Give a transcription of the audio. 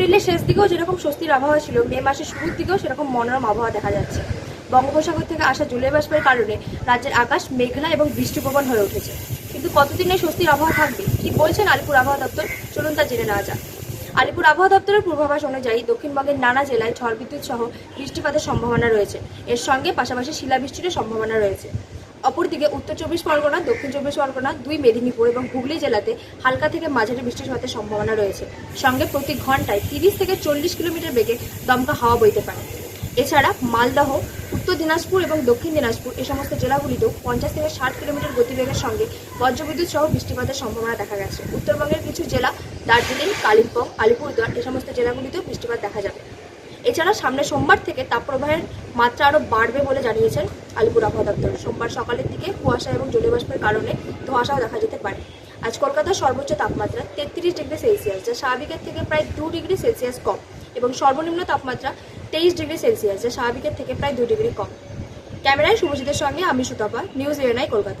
স্বস্তির আবহাওয়া ছিল, মে মাসের শুরুর দিকেও সেরকম মনোরম আবহাওয়া দেখা যাচ্ছে। বঙ্গোপসাগর থেকে আসা জলীয় বাষ্পের কারণে রাজ্যের আকাশ মেঘলা এবং বৃষ্টিপ্রবণ হয়ে উঠেছে। কিন্তু কতদিন এই স্বস্তির আবহাওয়া থাকবে? কি বলছেন আলিপুর আবহাওয়া দপ্তর? চলুন তা জেনে নেওয়া যাক। আলিপুর আবহাওয়া দপ্তরের পূর্বাভাস অনুযায়ী দক্ষিণবঙ্গের নানা জেলায় ঝড় বিদ্যুৎ সহ বৃষ্টিপাতের সম্ভাবনা রয়েছে। এর সঙ্গে পাশাপাশি শিলাবৃষ্টিরও সম্ভাবনা রয়েছে। অপরদিকে উত্তর চব্বিশ পরগনা, দক্ষিণ চব্বিশ পরগনা, দুই মেদিনীপুর এবং হুগলি জেলাতে হালকা থেকে মাঝারি বৃষ্টিপাতের সম্ভাবনা রয়েছে। সঙ্গে প্রতি ঘন্টায় তিরিশ থেকে চল্লিশ কিলোমিটার বেগে দমকা হাওয়া বইতে পারে। এছাড়া মালদহ, উত্তর দিনাজপুর এবং দক্ষিণ দিনাজপুর এই সমস্ত জেলাগুলিতেও পঞ্চাশ থেকে ষাট কিলোমিটার গতিবেগের সঙ্গে বজ্রবিদ্যুৎ সহ বৃষ্টিপাতের সম্ভাবনা দেখা গেছে। উত্তরবঙ্গের কিছু জেলা দার্জিলিং, কালিম্পং, আলিপুরদুয়ার এই সমস্ত জেলাগুলিতেও বৃষ্টিপাত দেখা যাবে। এছাড়া সামনে সোমবার থেকে তাপপ্রবাহের মাত্রা আরও বাড়বে বলে জানিয়েছেন আলিপুর আবহাওয়া দপ্তর। সোমবার সকালের দিকে কুয়াশা এবং জলীয়বাষ্পের কারণে ধোঁয়াশাও দেখা যেতে পারে। আজ কলকাতার সর্বোচ্চ তাপমাত্রা তেত্রিশ ডিগ্রি সেলসিয়াস, যা স্বাভাবিকের থেকে প্রায় দু ডিগ্রি সেলসিয়াস কম এবং সর্বনিম্ন তাপমাত্রা তেইশ ডিগ্রি সেলসিয়াস, যা স্বাভাবিকের থেকে প্রায় দু ডিগ্রি কম। ক্যামেরায় শুভজিতের সঙ্গে আমি সুতপা, নিউজ এএনআই কলকাতা।